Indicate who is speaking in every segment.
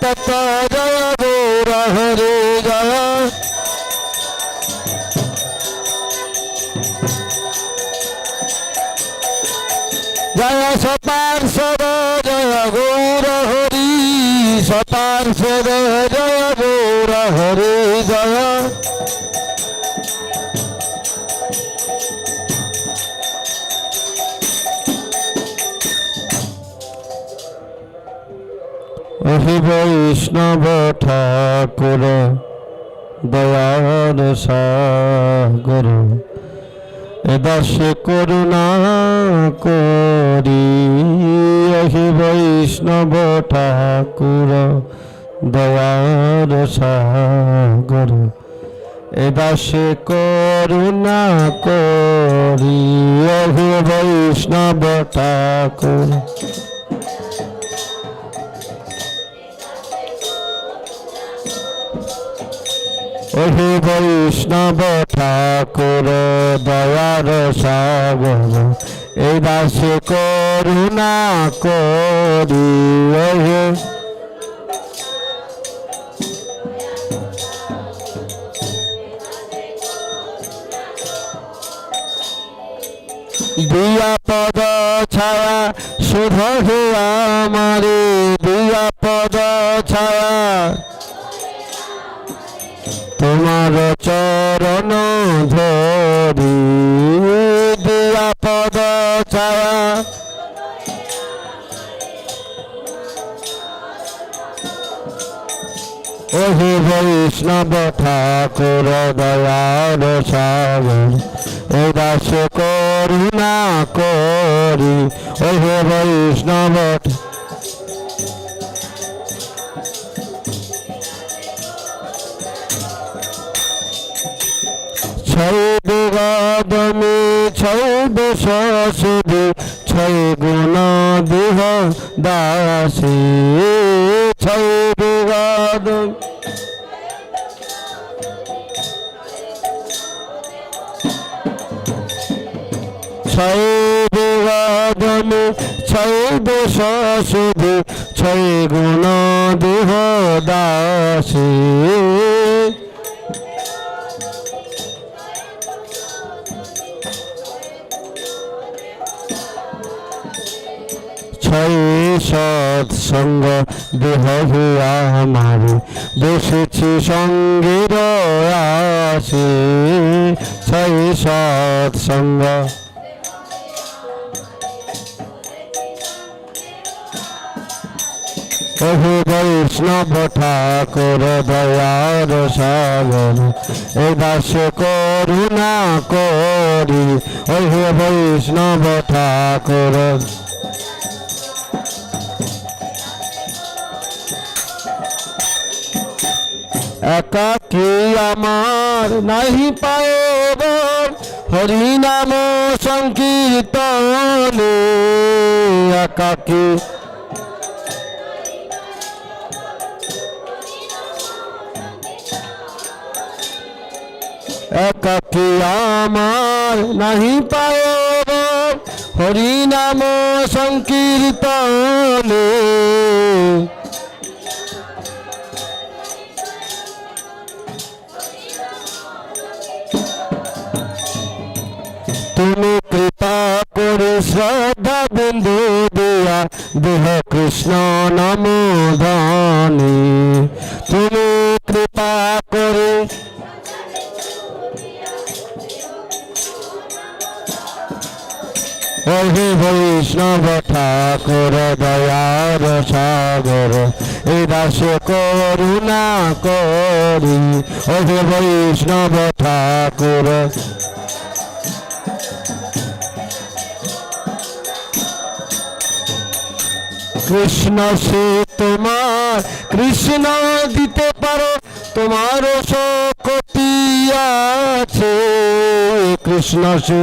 Speaker 1: তত জয় গৌর হরে জয় জয় সপার্শ্বদ জয় গৌর হরি সপার্শ্বদ জয় গৌর হরি জয় অহি বৈষ্ণব ঠাকুর দয়ার সাগর। এদাসে করুণা করি অহি বৈষ্ণব ঠাকুর দয়ার সাগর। এদাসে করুণা করি অহি বৈষ্ণব ঠাকুর। ওহে বৈষ্ণব ঠাকুর দয়ার সাগর এই দাসে করুণা করি ওহে। দিয়া পদ ছায়া শুধ হে আমারে, দিয়া পদ ছায়া তোমার চরণ ধরি দিয়া পদ ছায়া। ওহে বৈষ্ণব ঠাকুর দয়ার সাগর ও দাস করুণা করি। ওহে বৈষ্ণব ঠা- ছয় গদমে ছয় দশে ছয় গুণ দেহ দাসে। ছয় গদম ছয় গদমে ছয় দশে ছয় গুণ দেহ দাসে। ছয় সৎসঙ্গ দেহ আমার বসেছি সঙ্গের আসে ছয় সৎসঙ্গ ওহে বৈষ্ণব ঠাকুর, দয়ার সাগর, এ দাস করুণা করি। ওহে বৈষ্ণব ঠাকুর একাকি আমার নাহি পায়ব হরি নাম সংকীর্তনে একাকি একাকি আমার নাহি পায়ব হরি নাম সংকীর্তনে তুমি কৃপা করে শ্রদ্ধা বিন্দু দিয়া দেহ কৃষ্ণ নাম দানে তুমি কৃপা করে ওহে বৈষ্ণব ঠাকুর দয়ার সাগর, এই দাস করুণা করি। ওহে বৈষ্ণব ঠাকুর কৃষ্ণ, সে তোমার। কৃষ্ণ দিতে পারো তোমার শক্তি আছে। কৃষ্ণ, সে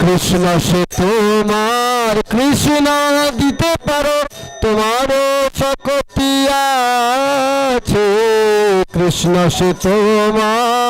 Speaker 1: কৃষ্ণ, সে তোমার। কৃষ্ণ দিতে পারো তোমার শক্তি আছে। কৃষ্ণ, সে তোমার।